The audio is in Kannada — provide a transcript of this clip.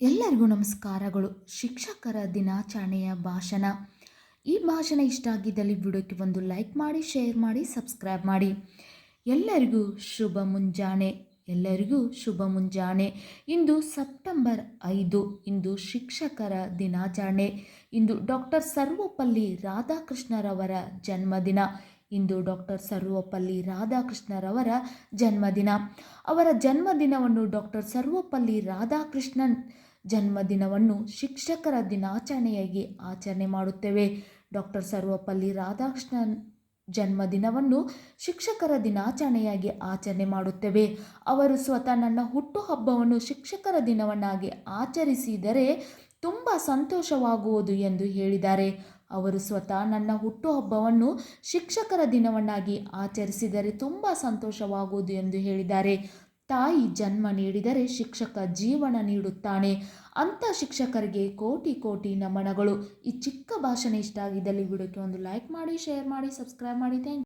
ಎಲ್ಲರಿಗೂ ನಮಸ್ಕಾರಗಳು. ಶಿಕ್ಷಕರ ದಿನಾಚರಣೆಯ ಭಾಷಣ. ಈ ಭಾಷಣ ಇಷ್ಟ ಆಗಿದ್ದಲ್ಲಿ ವಿಡಿಯೋಕ್ಕೆ ಒಂದು ಲೈಕ್ ಮಾಡಿ, ಶೇರ್ ಮಾಡಿ, ಸಬ್ಸ್ಕ್ರೈಬ್ ಮಾಡಿ. ಎಲ್ಲರಿಗೂ ಶುಭ ಮುಂಜಾನೆ. ಎಲ್ಲರಿಗೂ ಶುಭ ಮುಂಜಾನೆ. ಇಂದು ಸೆಪ್ಟೆಂಬರ್ ಐದು, ಇಂದು ಶಿಕ್ಷಕರ ದಿನಾಚರಣೆ. ಇಂದು ಡಾಕ್ಟರ್ ಸರ್ವಪಲ್ಲಿ ರಾಧಾಕೃಷ್ಣರವರ ಜನ್ಮದಿನ. ಇಂದು ಡಾಕ್ಟರ್ ಸರ್ವಪಲ್ಲಿ ರಾಧಾಕೃಷ್ಣರವರ ಜನ್ಮದಿನ. ಅವರ ಜನ್ಮದಿನವನ್ನು ಡಾಕ್ಟರ್ ಸರ್ವಪಲ್ಲಿ ರಾಧಾಕೃಷ್ಣನ್ ಜನ್ಮದಿನವನ್ನು ಶಿಕ್ಷಕರ ದಿನಾಚರಣೆಯಾಗಿ ಆಚರಣೆ ಮಾಡುತ್ತೇವೆ. ಡಾಕ್ಟರ್ ಸರ್ವಪಲ್ಲಿ ರಾಧಾಕೃಷ್ಣನ್ ಜನ್ಮದಿನವನ್ನು ಶಿಕ್ಷಕರ ದಿನಾಚರಣೆಯಾಗಿ ಆಚರಣೆ ಮಾಡುತ್ತೇವೆ. ಅವರು ಸ್ವತಃ ನನ್ನ ಹುಟ್ಟುಹಬ್ಬವನ್ನು ಶಿಕ್ಷಕರ ದಿನವನ್ನಾಗಿ ಆಚರಿಸಿದರೆ ತುಂಬ ಸಂತೋಷವಾಗುವುದು ಎಂದು ಹೇಳಿದ್ದಾರೆ. ಅವರು ಸ್ವತಃ ನನ್ನ ಹುಟ್ಟುಹಬ್ಬವನ್ನು ಶಿಕ್ಷಕರ ದಿನವನ್ನಾಗಿ ಆಚರಿಸಿದರೆ ತುಂಬ ಸಂತೋಷವಾಗುವುದು ಎಂದು ಹೇಳಿದ್ದಾರೆ. ತಾಯಿ ಜನ್ಮ ನೀಡಿದರೆ ಶಿಕ್ಷಕ ಜೀವನ ನೀಡುತ್ತಾನೆ. ಅಂಥ ಶಿಕ್ಷಕರಿಗೆ ಕೋಟಿ ಕೋಟಿ ನಮನಗಳು. ಈ ಚಿಕ್ಕ ಭಾಷಣ ಇಷ್ಟ ಆಗಿದ್ದಲ್ಲಿ ವಿಡಿಯೋಕ್ಕೆ ಒಂದು ಲೈಕ್ ಮಾಡಿ ಶೇರ್ ಮಾಡಿ ಸಬ್ಸ್ಕ್ರೈಬ್ ಮಾಡಿ. ಥ್ಯಾಂಕ್